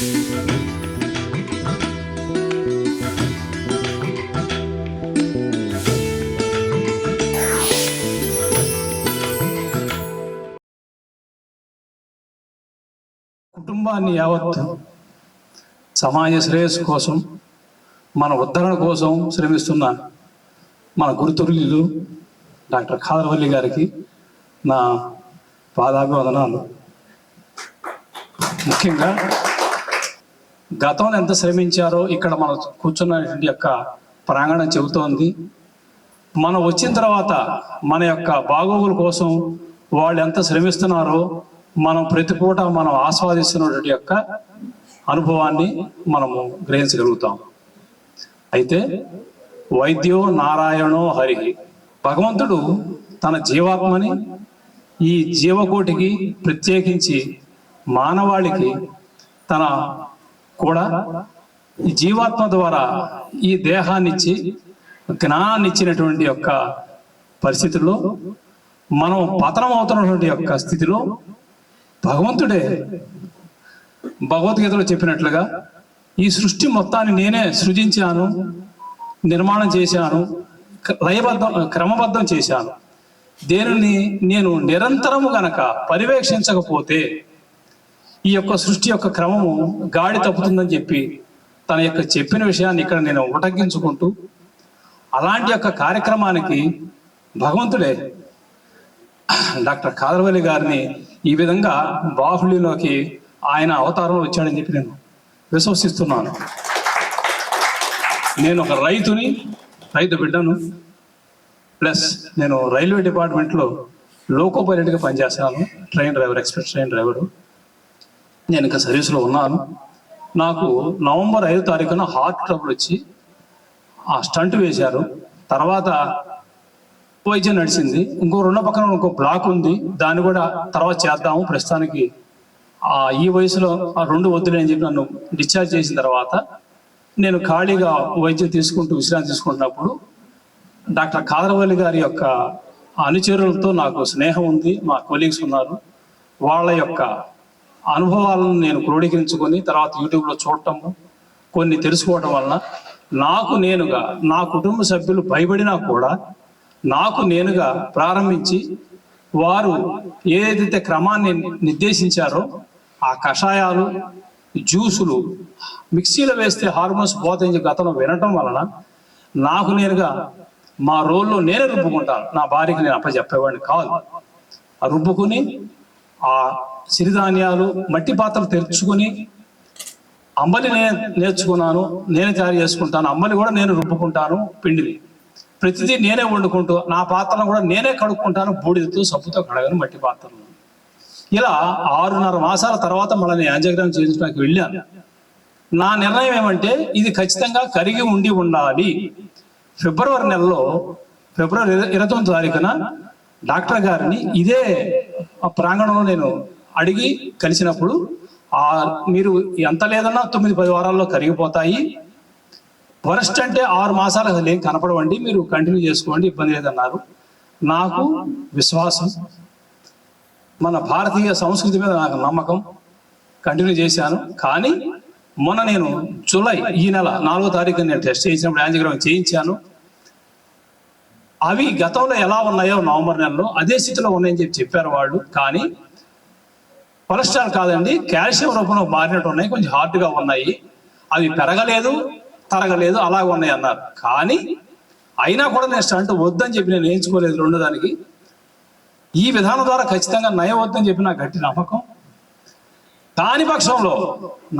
కుటుంబాన్ని యావత్ సమాజ శ్రేయస్సు కోసం మన ఉద్ధరణ కోసం శ్రమిస్తున్న మన గురుతుల్యులు డాక్టర్ ఖాదర్వల్లి గారికి నా పాదాభివందనాలు. ముఖ్యంగా గతంలో ఎంత శ్రమించారో ఇక్కడ మనం కూర్చున్నటువంటి యొక్క ప్రాంగణం చెబుతోంది. మనం వచ్చిన తర్వాత మన యొక్క బాగోగుల కోసం వాళ్ళు ఎంత శ్రమిస్తున్నారో మనం ప్రతి పూట మనం ఆస్వాదిస్తున్నటువంటి యొక్క అనుభవాన్ని మనము గ్రహించగలుగుతాం. అయితే వైద్యో నారాయణో హరి భగవంతుడు తన జీవాత్మని ఈ జీవకోటికి ప్రత్యేకించి మానవాళికి తన కూడా ఈ జీవాత్మ ద్వారా ఈ దేహాన్ని ఇచ్చి జ్ఞానాన్ని ఇచ్చినటువంటి యొక్క పరిస్థితుల్లో మనం పతనం అవుతున్నటువంటి యొక్క స్థితిలో భగవంతుడే భగవద్గీతలో చెప్పినట్లుగా ఈ సృష్టి మొత్తాన్ని నేనే సృజించాను నిర్మాణం చేశాను లయబద్ధం క్రమబద్ధం చేశాను. దేనిని నేను నిరంతరము గనక పర్యవేక్షించకపోతే ఈ యొక్క సృష్టి యొక్క క్రమము గాడి తప్పుతుందని చెప్పి తన యొక్క చెప్పిన విషయాన్ని ఇక్కడ నేను ఉటంకించుకుంటూ అలాంటి యొక్క కార్యక్రమానికి భగవంతుడే డాక్టర్ కాదరవల్లి గారిని ఈ విధంగా బాహుళ్యంలోకి ఆయన అవతారంలో వచ్చాడని చెప్పి నేను విశ్వసిస్తున్నాను. నేను ఒక రైతుని రైతు బిడ్డను ప్లస్ నేను రైల్వే డిపార్ట్మెంట్లో లోకో పైలట్గా పనిచేస్తాను train driver express train driver. నేను ఇంకా సర్వీస్లో ఉన్నాను. నాకు నవంబర్ ఐదు తారీఖున హార్ట్ ట్రబుల్ వచ్చి ఆ స్టంట్ వేశారు. తర్వాత వైద్యం నడిచింది. ఇంకో రెండో పక్కన ఇంకో బ్లాక్ ఉంది. దాన్ని కూడా తర్వాత చేద్దాము. ప్రస్తుతానికి ఆ ఈ వయసులో ఆ రెండు వద్దులే అని చెప్పి నన్ను డిశ్చార్జ్ చేసిన తర్వాత నేను ఖాళీగా వైద్యం తీసుకుంటూ విశ్రాంతి తీసుకుంటున్నప్పుడు డాక్టర్ కాదరవల్లి గారి యొక్క అనుచరులతో నాకు స్నేహం ఉంది. మా కొలీగ్స్ ఉన్నారు. వాళ్ళ యొక్క అనుభవాలను నేను క్రోడీకరించుకొని తర్వాత యూట్యూబ్లో చూడటము కొన్ని తెలుసుకోవటం వలన నాకు నేనుగా నా కుటుంబ సభ్యులు భయపడినా కూడా నాకు నేనుగా ప్రారంభించి వారు ఏదైతే క్రమాన్ని నిర్దేశించారో ఆ కషాయాలు జ్యూసులు మిక్సీలో వేస్తే హార్మోన్స్ పోతాయని గతంలో వినటం వలన నాకు నేనుగా మా రోల్లో నేనే రుబ్బుకుంటాను. నా భార్యకి నేను అప్పచెప్పేవాడిని కాదు. రుబ్బుకుని ఆ సిరిధాన్యాలు మట్టి పాత్రలు తెరుచుకొని అంబలి నేను నేర్చుకున్నాను నేనే తయారు చేసుకుంటాను అంబలి కూడా నేను రుబ్బుకుంటాను పిండిని. ప్రతిదీ నేనే వండుకుంటూ నా పాత్రను కూడా నేనే కడుక్కుంటాను బూడిదతో సబ్బుతో కడగను మట్టి పాత్రలు ఇలా ఆరున్నర మాసాల తర్వాత మళ్ళీ నేను యాంజోగ్రామ్ చేయించడానికి వెళ్ళాను. నా నిర్ణయం ఏమంటే ఇది ఖచ్చితంగా కరిగి ఉండి ఉండాలి. ఫిబ్రవరి నెలలో ఫిబ్రవరి ఇరవై తొమ్మిది తారీఖున డాక్టర్ గారిని ఇదే ఆ ప్రాంగణంలో నేను అడిగి కలిసినప్పుడు ఆ మీరు ఎంత లేదన్నా తొమ్మిది పది వారాల్లో కరిగిపోతాయి. వరస్ట్ అంటే ఆరు మాసాలు అసలు ఏం కనపడవండి మీరు కంటిన్యూ చేసుకోండి ఇబ్బంది లేదన్నారు. నాకు విశ్వాసం మన భారతీయ సంస్కృతి మీద నాకు నమ్మకం కంటిన్యూ చేశాను. కానీ మొన్న నేను జూలై ఈ నెల నాలుగో తారీఖు నేను టెస్ట్ చేసినప్పుడు యాంజియోగ్రామ్ చేయించాను. అవి గతంలో ఎలా ఉన్నాయో నవంబర్ నెలలో అదే స్థితిలో ఉన్నాయని చెప్పి చెప్పారు వాళ్ళు. కానీ కొలెస్ట్రాల్ కాదండి కాల్షియం రూపంలో మారినట్టు ఉన్నాయి కొంచెం హార్డ్గా ఉన్నాయి. అవి పెరగలేదు తరగలేదు అలాగ ఉన్నాయి అన్నారు. కానీ అయినా కూడా నేను స్టంట్ వద్దని చెప్పి నేను ఎంచుకోలేదు రెండోదానికి. ఈ విధానం ద్వారా ఖచ్చితంగా నయం వద్దని చెప్పి నాకు గట్టి నమ్మకం. కాని పక్షంలో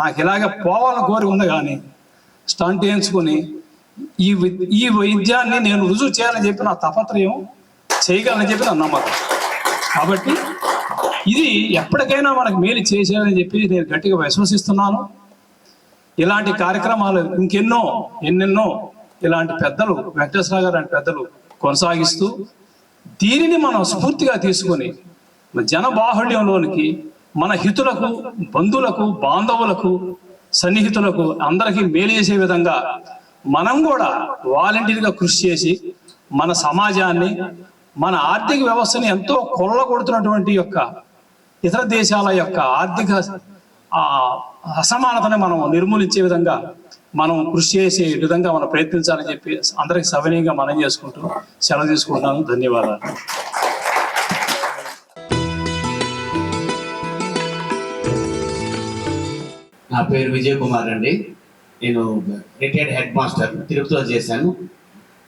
నాకు ఇలాగ పోవాలని కోరిక ఉంది కానీ స్టంట్ వేయించుకొని ఈ ఈ వైద్యాన్ని నేను రుజువు చేయాలని చెప్పి నా తపత్రయం చేయగలని చెప్పి నా నమ్మకం. కాబట్టి ఇది ఎప్పటికైనా మనకు మేలు చేసేదని చెప్పి నేను గట్టిగా విశ్వసిస్తున్నాను. ఇలాంటి కార్యక్రమాలు ఇంకెన్నో ఎన్నెన్నో ఇలాంటి పెద్దలు వెంకటేశ్వర గారు లాంటి పెద్దలు కొనసాగిస్తూ దీనిని మనం స్ఫూర్తిగా తీసుకొని జన బాహుళ్యంలోనికి మన హితులకు బంధువులకు బాంధవులకు సన్నిహితులకు అందరికీ మేలు చేసే విధంగా మనం కూడా వాలంటీర్గా కృషి చేసి మన సమాజాన్ని మన ఆర్థిక వ్యవస్థని ఎంతో కొల్లగొడుతున్నటువంటి యొక్క ఇతర దేశాల యొక్క ఆర్థిక ఆ అసమానతని మనం నిర్మూలించే విధంగా మనం కృషి చేసే విధంగా మనం ప్రయత్నించాలని చెప్పి అందరికి సవినీయంగా మనం చేసుకుంటూ సెలవు తీసుకుంటున్నాను. ధన్యవాదాలు. నా పేరు విజయ్ కుమార్ అండి. నేను రిటైర్డ్ హెడ్ మాస్టర్ తిరుపతిలో చేశాను.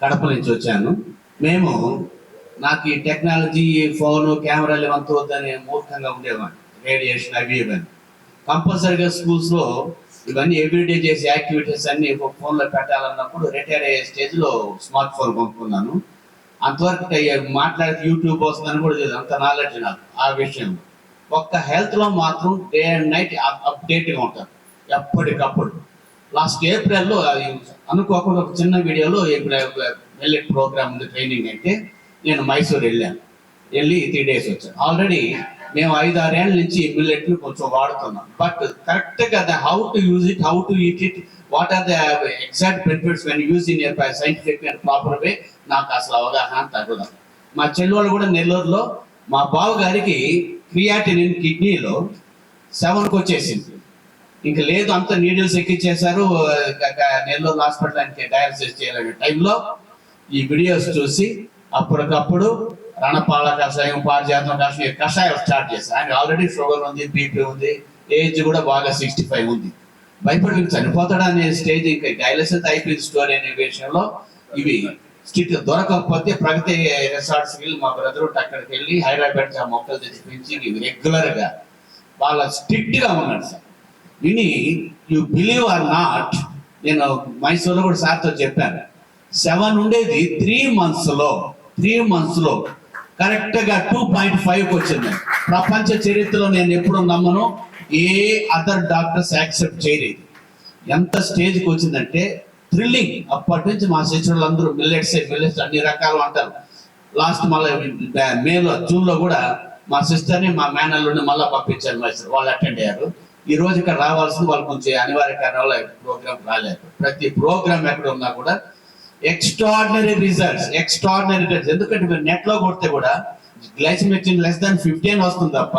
కడప నుంచి వచ్చాను. మేము నాకు ఈ టెక్నాలజీ ఫోన్ కెమెరాలు ఇవంతా వద్దని మూర్ఖంగా ఉండేవాడిని రేడియేషన్ అవి ఇవన్నీ కంపల్సరీగా స్కూల్స్లో ఇవన్నీ ఎవ్రీడే చేసే యాక్టివిటీస్ అన్ని ఫోన్లో పెట్టాలన్నప్పుడు రిటైర్ అయ్యే స్టేజ్లో స్మార్ట్ ఫోన్ కొనుక్కున్నాను అంతవరకు మాట్లాడితే యూట్యూబ్ వస్తుందని కూడా తెలియదు అంత నాలెడ్జ్ నాకు ఆ విషయంలో ఒక్క హెల్త్లో మాత్రం డే అండ్ నైట్ అప్డేట్గా ఉంటారు ఎప్పటికప్పుడు లాస్ట్ ఏప్రిల్లో అది అనుకోకుండా ఒక చిన్న వీడియోలో మిల్లెట్ ప్రోగ్రామ్ ఉంది ట్రైనింగ్ అయితే నేను మైసూర్ వెళ్ళాను. వెళ్ళి త్రీ డేస్ వచ్చాను. ఆల్రెడీ మేము ఐదు ఆరేళ్ళ నుంచి మిల్లెట్లు కొంచెం వాడుతున్నాం. బట్ కరెక్ట్గా how to use it how to eat it what are the exact benefits when use in scientific and proper way నాకు అసలు అవగాహన తగ్గదు. మా చెల్లెళ్ళు కూడా నెల్లూరులో మా బావు గారికి క్రియాటినిన్ కిడ్నీలో సెవెన్కి వచ్చేసింది. ఇంకా లేదు అంత నీడిల్స్ ఎక్కిచ్చేశారు నెల్లూరు హాస్పిటల్ అంటే డయాలసిస్ చేయాలనే టైంలో ఈ వీడియోస్ చూసి అప్పటికప్పుడు రణపాల కషాయం పారిజాతం కషాయం కషాయం స్టార్ట్ చేశారు. ఆయన ఆల్రెడీ షుగర్ ఉంది బీపీ ఉంది ఏజ్ కూడా బాగా సిక్స్టీ ఫైవ్ ఉంది. భయపడి వీడు చనిపోతాడు అనే స్టేజ్ ఇంకా డైలసిస్ అయిపోయింది స్టోరీ అనే విషయంలో. ఇవి స్ట్రిక్ట్ దొరకకపోతే ప్రగతి రిసార్ట్స్కి వెళ్ళి మా బ్రదరు అక్కడికి వెళ్ళి హైదరాబాద్ ఆ మొక్కలు తెచ్చిపించి ఇవి రెగ్యులర్గా వాళ్ళ స్ట్రిక్ట్గా ఉన్నాడు సార్. విని యు బిలీవ్ ఆర్ నాట్ నేను మైసూర్లో కూడా సార్తో చెప్పాను. సెవెన్ ఉండేది త్రీ మంత్స్లో త్రీ మంత్స్లో కరెక్ట్గా టూ పాయింట్ ఫైవ్ వచ్చింది ప్రపంచ చరిత్రలో నేను ఎప్పుడు నమ్మను ఏ అదర్ డాక్టర్స్ యాక్సెప్ట్ చేయలేదు. ఎంత స్టేజ్కి వచ్చిందంటే థ్రిల్లింగ్ అప్పటి నుంచి మా శిష్యులు అందరూ మిల్లెట్స్ మిల్లెట్స్ అన్ని రకాలు అంటారు. లాస్ట్ మళ్ళీ మేలో జూన్లో కూడా మా సిస్టర్ని మా మేనల్లోనే మళ్ళీ పంపించాను మైసూర్ వాళ్ళు అటెండ్ అయ్యారు. ఈ రోజు ఇక్కడ రావాల్సింది వాళ్ళు కొంచెం అనివార్య కారణాల ప్రోగ్రామ్ రాలేదు. ప్రతి ప్రోగ్రామ్ ఎక్కడ ఉన్నా కూడా ఎక్స్ట్రాడినరీ రిజల్ట్స్ ఎక్స్ట్రాడినరీ రిజల్ట్స్ ఎందుకంటే మీరు నెట్లో కొడితే కూడా గ్లైసిమిక్ లెస్ దాన్ ఫిఫ్టీన్ వస్తుంది తప్ప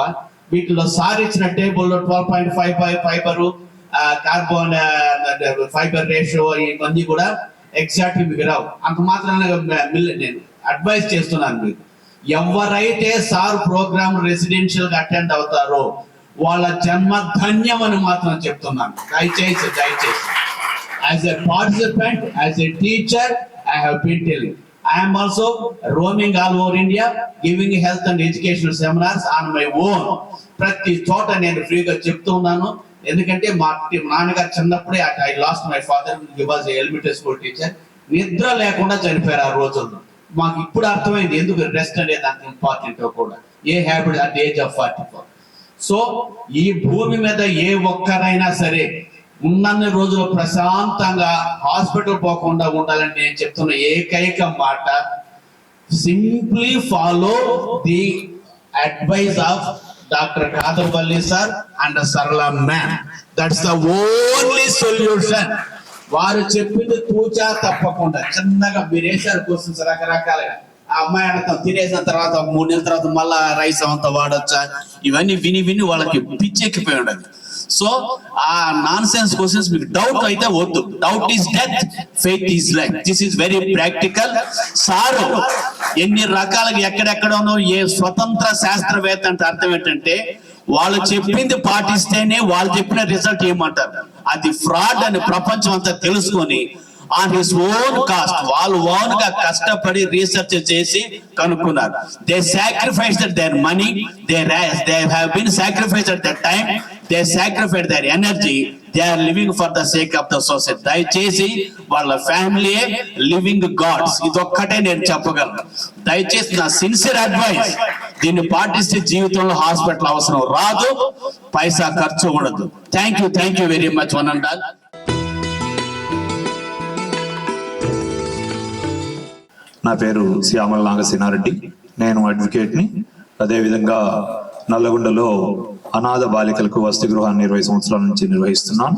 వీటిలో సార్ ఇచ్చిన టేబుల్లో twelve point five five fibre carbon fibre ratio ఇవన్నీ కూడా ఎగ్జాక్ట్ మీకు రావు. అంత మాత్రాన నేను అడ్వైస్ చేస్తున్నాను మీకు. ఎవరైతే సార్ ప్రోగ్రామ్ రెసిడెన్షియల్గా అటెండ్ అవుతారో వాళ్ళ జన్మ ధన్యం అని మాత్రం చెప్తున్నాను. దయచేసి దయచేసి. As a participant, as a teacher, I have been telling. I am also roaming all over India, giving health and educational seminars on my own. ప్రతి చోట నేను ఫ్రీగా చెప్తూ ఉన్నాను. ఎందుకంటే మా నాన్నగారు చిన్నప్పుడే I lost my father was elementary school teacher నిద్ర లేకుండా చనిపోయారు ఆ రోజుల్లో. మాకు ఇప్పుడు అర్థమైంది ఎందుకు రెస్ట్ అనేది అంత ఇంపార్టెంట్ కూడా. A habit at age of forty four so ఈ భూమి మీద ఏ ఒక్కరైనా సరే ఉన్నన్ని రోజులు ప్రశాంతంగా హాస్పిటల్ పోకుండా ఉండాలని నేను చెప్తున్న ఏకైక మాట simply follow the advice of doctor Khadar Valli sir and Sarala ma'am. That's the only solution వారు చెప్పింది తూచా తప్పకుండా. చిన్నగా మీరు వేసారు క్వశ్చన్స్ రకరకాలుగా. ఆ అమ్మాయి అడతాం తినేసిన తర్వాత మూడు నెలల తర్వాత మళ్ళా రైస్ అంతా వాడొచ్చా? ఇవన్నీ విని విని వాళ్ళకి పిచ్చెక్కిపోయి ఉండదు. సో ఆ నాన్ సెన్స్ క్వశ్చన్స్ మీకు డౌట్ అయితే వద్దు. Doubt is death faith is life this is very practical sir ఎన్ని రకాలుగా ఎక్కడెక్కడనో ఏ స్వతంత్ర శాస్త్రవేత్త అంటే అర్థం ఏంటంటే వాళ్ళు చెప్పింది పాటిస్తేనే వాళ్ళు చెప్పిన రిజల్ట్ ఏమంటారు? అది ఫ్రాడ్ అని ప్రపంచం అంతా తెలుసుకొని ఆన్ హిస్ ఓన్ కాస్ట్ వాళ్ళు ఓన్గా కష్టపడి రీసెర్చ్ చేసి కనుక్కున్నారు. They sacrifice their money they they have been sacrifice at that time they sacrificed their energy they are living for the sake of the society దయచేసి వాళ్ళ ఫ్యామిలీ లివింగ్ గాడ్స్ ఇదొక్కటే నేను చెప్పగలను. దయచేసి నా సిన్సియర్ అడ్వైస్ దీన్ని పాటిస్తే జీవితంలో హాస్పిటల్ అవసరం రాదు. పైసా ఖర్చు ఉండదు. Thank you thank you very much one and all నా పేరు శ్యామల నాగసేనారెడ్డి. నేను అడ్వకేట్ని. అదేవిధంగా నల్లగొండలో అనాథ బాలికలకు వసతి గృహాన్ని ఇరవై సంవత్సరాల నుంచి నిర్వహిస్తున్నాను.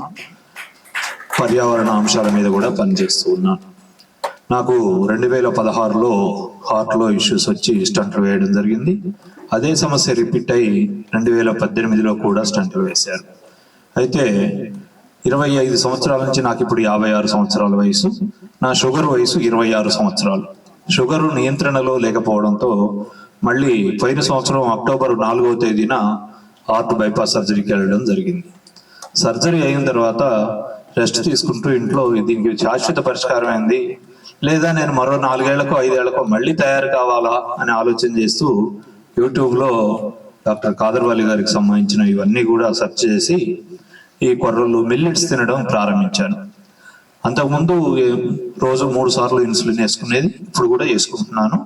పర్యావరణ అంశాల మీద కూడా పనిచేస్తూ ఉన్నాను. నాకు రెండు వేల పదహారులో హార్ట్లో ఇష్యూస్ వచ్చి స్టంట్లు వేయడం జరిగింది. అదే సమస్య రిపీట్ అయి రెండు వేల పద్దెనిమిదిలో కూడా స్టంట్లు వేశారు. అయితే ఇరవై ఐదు సంవత్సరాల నుంచి నాకు ఇప్పుడు యాభై ఆరు సంవత్సరాల వయసు. నా షుగర్ వయసు ఇరవై ఆరు సంవత్సరాలు. షుగర్ నియంత్రణలో లేకపోవడంతో మళ్ళీ పోయిన సంవత్సరం అక్టోబర్ నాలుగవ తేదీన హార్ట్ బైపాస్ సర్జరీకి వెళ్ళడం జరిగింది. సర్జరీ అయిన తర్వాత రెస్ట్ తీసుకుంటూ ఇంట్లో దీనికి శాశ్వత పరిష్కారం అయింది లేదా నేను మరో నాలుగేళ్ళకో ఐదేళ్ళకో మళ్ళీ తయారు కావాలా అని ఆలోచన చేస్తూ యూట్యూబ్లో డాక్టర్ కాదర్వాలి గారికి సంబంధించిన ఇవన్నీ కూడా సెర్చ్ చేసి ఈ కొర్రలు మిల్లెట్స్ తినడం ప్రారంభించాను. అంతకుముందు రోజు మూడు సార్లు ఇన్సులిన్ వేసుకునేది ఇప్పుడు కూడా వేసుకుంటున్నాను.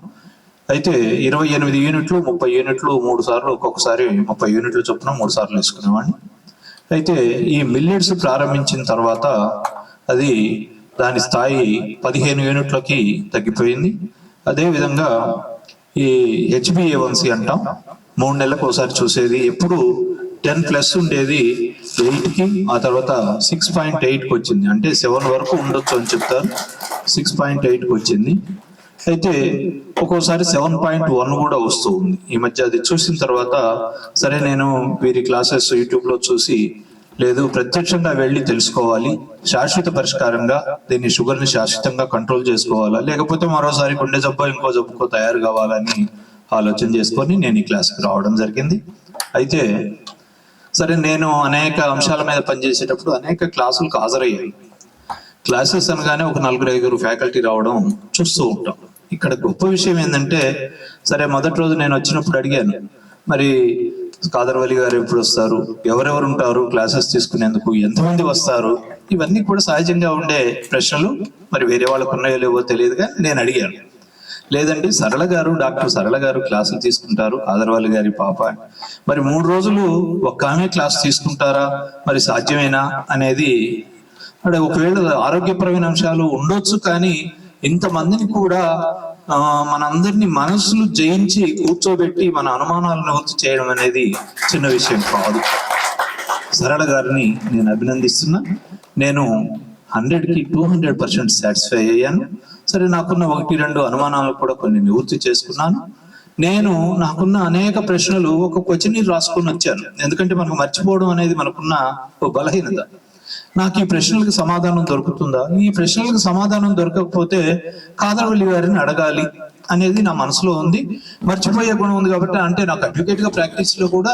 అయితే ఇరవై ఎనిమిది యూనిట్లు ముప్పై యూనిట్లు మూడు సార్లు ఒక్కొక్కసారి ముప్పై యూనిట్లు చొప్పున మూడు సార్లు వేసుకునేవాడిని. అయితే ఈ మిల్లెట్స్ ప్రారంభించిన తర్వాత అది దాని స్థాయి పదిహేను యూనిట్లకి తగ్గిపోయింది. అదేవిధంగా ఈ హెచ్బిఏవన్సి అంటాం మూడు నెలలకు ఒకసారి చూసేది. ఎప్పుడు టెన్ ప్లస్ ఉండేది ఎయిట్కి ఆ తర్వాత సిక్స్ పాయింట్ ఎయిట్కి వచ్చింది. అంటే సెవెన్ వరకు ఉండొచ్చు అని చెప్తారు. సిక్స్ పాయింట్ ఎయిట్కి వచ్చింది. అయితే ఒక్కోసారి సెవెన్ పాయింట్ వన్ కూడా వస్తూ ఉంది. ఈ మధ్య అది చూసిన తర్వాత సరే నేను వీరి క్లాసెస్ యూట్యూబ్లో చూసి లేదు ప్రత్యక్షంగా వెళ్ళి తెలుసుకోవాలి. శాశ్వత పరిష్కారంగా దీన్ని షుగర్ని శాశ్వతంగా కంట్రోల్ చేసుకోవాలా? లేకపోతే మరోసారి గుండె జబ్బు ఇంకో జబ్బుకో తయారు కావాలని ఆలోచన చేసుకొని నేను ఈ క్లాస్కి రావడం జరిగింది. అయితే సరే నేను అనేక అంశాల మీద పనిచేసేటప్పుడు అనేక క్లాసులకు హాజరయ్యాయి క్లాసెస్ అనగానే ఒక నలుగురు ఐదుగురు ఫ్యాకల్టీ రావడం చూస్తూ ఉంటాం. ఇక్కడ గొప్ప విషయం ఏంటంటే సరే మొదటి రోజు నేను వచ్చినప్పుడు అడిగాను మరి కాదర్వలి గారు ఎప్పుడు వస్తారు? ఎవరెవరు ఉంటారు క్లాసెస్ తీసుకునేందుకు? ఎంతమంది వస్తారు? ఇవన్నీ కూడా సహజంగా ఉండే ప్రశ్నలు మరి వేరే వాళ్ళకు ఉన్నాయో లేవో తెలియదు కానీ నేను అడిగాను. లేదండి సరళ గారు డాక్టర్ సరళ గారు క్లాసులు తీసుకుంటారు ఆదర్వాలి గారి పాప. మరి మూడు రోజులు ఒక్క ఆమె క్లాస్ తీసుకుంటారా? మరి సాధ్యమేనా? అనేది అంటే ఒకవేళ ఆరోగ్యపరమైన అంశాలు ఉండొచ్చు కానీ ఇంతమందిని కూడా మనందరినీ మనసులు జయించి కూర్చోబెట్టి మన అనుమానాలను నివృత్తి చేయడం అనేది చిన్న విషయం కాదు. సరళ గారిని నేను అభినందిస్తున్నా. నేను హండ్రెడ్కి టూ హండ్రెడ్ పర్సెంట్ సాటిస్ఫై అయ్యాను. సరే నాకున్న ఒకటి రెండు అనుమానాలు కూడా కొన్ని నివృత్తి చేసుకున్నాను. నేను నాకున్న అనేక ప్రశ్నలు ఒక క్వశ్చన్ రాసుకొని వచ్చాను. ఎందుకంటే మనకు మర్చిపోవడం అనేది మనకున్న ఒక బలహీనత. నాకు ఈ ప్రశ్నలకు సమాధానం దొరుకుతుందా? ఈ ప్రశ్నలకు సమాధానం దొరకకపోతే కాదరవల్లి గారిని అడగాలి అనేది నా మనసులో ఉంది. మర్చిపోయే గుణం ఉంది కాబట్టి అంటే నాకు అడ్వకేట్గా ప్రాక్టీస్లో కూడా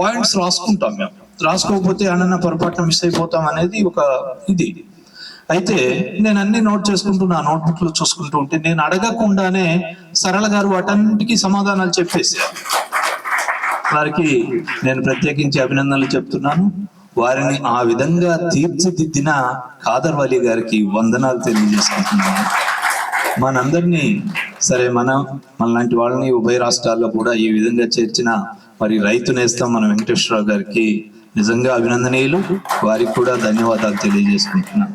పాయింట్స్ రాసుకుంటాం మేము. రాసుకోకపోతే అన్న పొరపాటున మిస్ అయిపోతాం అనేది ఒక ఇది. అయితే నేను అన్ని నోట్ చేసుకుంటూ నా నోట్బుక్లో చూసుకుంటూ ఉంటే నేను అడగకుండానే సరళ గారు వాటన్నిటికీ సమాధానాలు చెప్పేశారు. వారికి నేను ప్రత్యేకించి అభినందనలు చెప్తున్నాను. వారిని ఆ విధంగా తీర్చిదిద్దిన ఖాదర్ గారికి వందనాలు తెలియజేసుకుంటున్నాను. మనందరినీ సరే మన మనలాంటి వాళ్ళని ఉభయ రాష్ట్రాల్లో కూడా ఈ విధంగా చేర్చిన మరి రైతు నేస్తం మన వెంకటేశ్వరరావు గారికి నిజంగా అభినందనీయులు. వారికి కూడా ధన్యవాదాలు తెలియజేసుకుంటున్నాను.